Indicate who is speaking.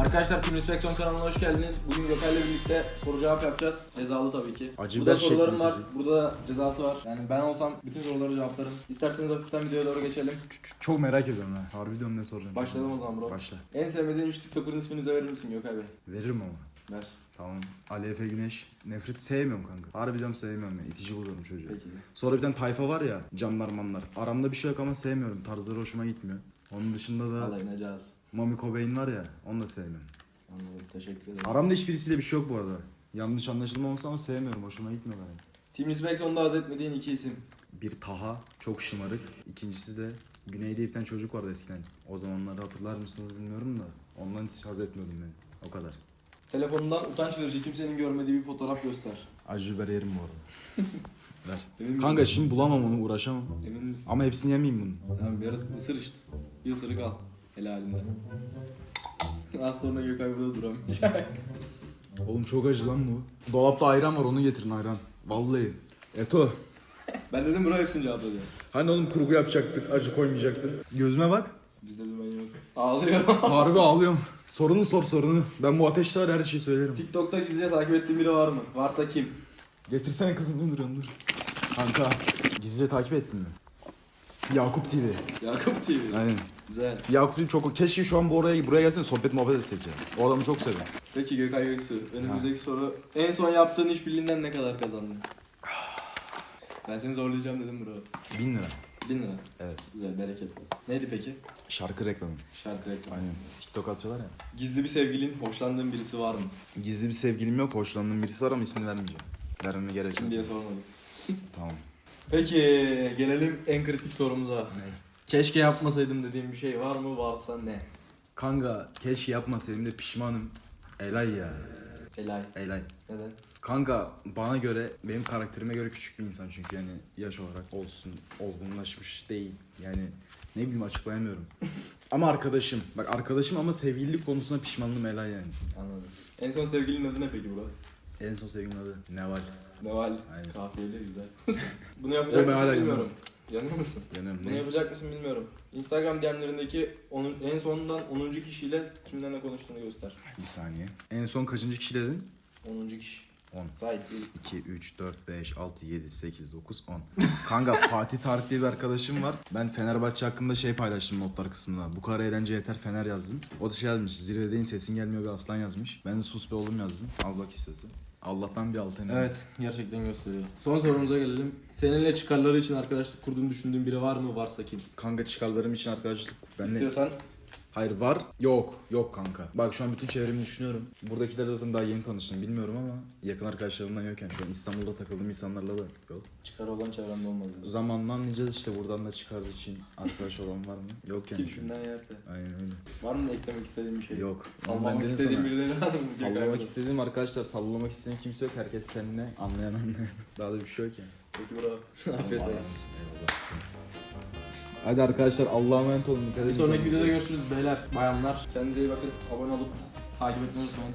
Speaker 1: Arkadaşlar Team Inspection kanalına hoş geldiniz. Bugün Gökay'la birlikte soru cevap yapacağız. Cezalı tabii ki.
Speaker 2: Acı
Speaker 1: Burada sorularım var,
Speaker 2: şeklinde
Speaker 1: burada da cezası var. Yani ben olsam bütün soruları cevaplarım. İsterseniz hafiften videoya doğru geçelim.
Speaker 2: Çok merak ediyorum ha. Harbi diyorum ne soracağım.
Speaker 1: Başlayalım o zaman bro.
Speaker 2: Başla.
Speaker 1: En sevmediğin 3 TikToker'ın ismini bize verir misin Gökay Bey?
Speaker 2: Veririm ama.
Speaker 1: Ver.
Speaker 2: Tamam. Ali Efe Güneş. Nefret sevmiyorum kanka. Harbi diyorum sevmiyorum ya. İtici buluyorum çocuğu.
Speaker 1: Peki.
Speaker 2: Sonra bir tane tayfa var ya. Canlar manlar. Aramda bir şey yok ama sevmiyorum. Tarzları hoşuma gitmiyor. Onun dışında da. Mami Cobain var ya. Onu da sevmiyorum.
Speaker 1: Anladım. Teşekkür ederim.
Speaker 2: Aramda hiçbirisiyle bir şey yok bu arada. Yanlış anlaşılma olsa ama sevmiyorum. Hoşuma gitmiyor benim.
Speaker 1: Team Inspection'da haz etmediğin iki isim.
Speaker 2: Bir Taha. Çok şımarık. İkincisi de Güney diye bir tane çocuk vardı eskiden. O zamanları hatırlar mısınız bilmiyorum da. Ondan hiç haz etmiyordum ben. O kadar.
Speaker 1: Telefonundan utanç verici kimsenin görmediği bir fotoğraf göster.
Speaker 2: Acı biber yerim bu arada. Ver.
Speaker 1: Emin misin?
Speaker 2: Kanka şimdi bulamam onu uğraşamam.
Speaker 1: Emin misin?
Speaker 2: Ama hepsini yemeyeyim bunu.
Speaker 1: Tamam bir ısır işte. Bir ısırık al. Helalinden. Az sonra Gökay burada duramayacak.
Speaker 2: Oğlum çok acı lan bu. Dolapta ayran var onu getirin ayran. Vallahi. Eto.
Speaker 1: ben dedim bro hepsini cevapladı.
Speaker 2: Hani oğlum kurgu yapacaktık, acı koymayacaktın. Gözüme bak.
Speaker 1: Bizde dümen yok. Ağlıyor.
Speaker 2: Harbi ağlıyorum. Sorunu sor sorunu. Ben bu ateşte var her şeyi söylerim.
Speaker 1: TikTok'ta gizlice takip ettiğin biri var mı? Varsa kim?
Speaker 2: Getirsene kızım duruyorsun dur. Kanka gizlice takip ettin mi? Yakup TV.
Speaker 1: Yakup TV.
Speaker 2: Aynen.
Speaker 1: Güzel.
Speaker 2: Yakup TV çok keşke şu an bu oraya buraya gelsene sohbet muhabbet etsek ya. O adamı çok seviyorum.
Speaker 1: Peki Gökay Göksu. Önümüzdeki soru. En son yaptığın iş birliğinden ne kadar kazandın? Ben seni zorlayacağım dedim bro.
Speaker 2: Bin lira.
Speaker 1: 1000 lira.
Speaker 2: Evet.
Speaker 1: Güzel bereket versin. Neydi peki?
Speaker 2: Şarkı reklamı.
Speaker 1: Şarkı reklamı.
Speaker 2: Aynen. TikTok atıyorlar ya.
Speaker 1: Gizli bir sevgilin, hoşlandığın birisi var mı?
Speaker 2: Gizli bir sevgilim yok. Hoşlandığım birisi var ama ismini vermeyeceğim. Vermeme gerek
Speaker 1: Kim
Speaker 2: yok.
Speaker 1: diye sormadık.
Speaker 2: Tamam.
Speaker 1: Peki gelelim en kritik sorumuza.
Speaker 2: Ne?
Speaker 1: Keşke yapmasaydım dediğim bir şey var mı? Varsa ne?
Speaker 2: Kanka keşke yapmasaydım da pişmanım. Elay ya.
Speaker 1: Helal.
Speaker 2: Elay.
Speaker 1: Neden?
Speaker 2: Kanka bana göre benim karakterime göre küçük bir insan çünkü yani yaş olarak olsun olgunlaşmış değil. Yani ne bileyim açıklayamıyorum. ama arkadaşım. Bak arkadaşım ama sevgililik konusunda pişmanlığım Elay yani.
Speaker 1: Anladım. En son sevgilinin adı ne peki bro?
Speaker 2: En son sevgilim adı Neval.
Speaker 1: Neval.
Speaker 2: Aynen.
Speaker 1: Kafiyeli güzel. Bunu yapacak mısın bilmiyorum. Yanıyor musun? Bunu
Speaker 2: ne?
Speaker 1: yapacak mısın bilmiyorum. Instagram DM'lerindeki onun, en sonundan 10. kişiyle kimden ne konuştuğunu göster.
Speaker 2: Bir saniye. En son kaçıncı kişi dedin?
Speaker 1: 10. kişi.
Speaker 2: 10.
Speaker 1: Sahip değil.
Speaker 2: 2, 3, 4, 5, 6, 7, 8, 9, 10. Kanka Fatih Tarık diye bir arkadaşım var. Ben Fenerbahçe hakkında şey paylaştım notlar kısmında. Bu kadar eğlence yeter Fener yazdım. O da şey yazmış. Zirvedeyin sesin gelmiyor bir aslan yazmış. Ben de sus be oğlum yazdım. Al bak istiyorsan. Allah'tan bir altın.
Speaker 1: Evet, gerçekten gösteriyor. Son sorumuza gelelim. Seninle çıkarları için arkadaşlık kurduğunu düşündüğün biri var mı? Varsa kim?
Speaker 2: Kanka çıkarlarım için arkadaşlık. Ben de...
Speaker 1: İstiyorsan
Speaker 2: Hayır var. Yok. Yok kanka. Bak şu an bütün çevremi düşünüyorum. Buradakilerle zaten daha yeni tanıştım. Bilmiyorum ama yakın arkadaşlarımdan yokken şu an İstanbul'da takıldığım insanlarla da yok.
Speaker 1: çıkar olan çevremde diyorsun.
Speaker 2: Zamanla anlayacağız işte buradan da çıkardığı için arkadaş olan var mı? Yok yani
Speaker 1: kimden yerse.
Speaker 2: Aynen öyle.
Speaker 1: Var mı eklemek istediğin bir şey?
Speaker 2: Yok.
Speaker 1: Sallamak istediğin birileri var mı?
Speaker 2: Sallamak istediğim arkadaşlar sallamak isteyen kimse yok. Herkes kendine anlayan anlayan. Daha da bir şey yok yani.
Speaker 1: Peki bro. Afiyet olsun.
Speaker 2: Eyvallah. Hadi arkadaşlar Allah'a emanet olun. Dikkat
Speaker 1: Bir
Speaker 2: edin
Speaker 1: sonraki
Speaker 2: kendinize.
Speaker 1: videoda görüşürüz beyler, bayanlar. Kendinize iyi bakın. Abone olup takip etmeyi unutmayın.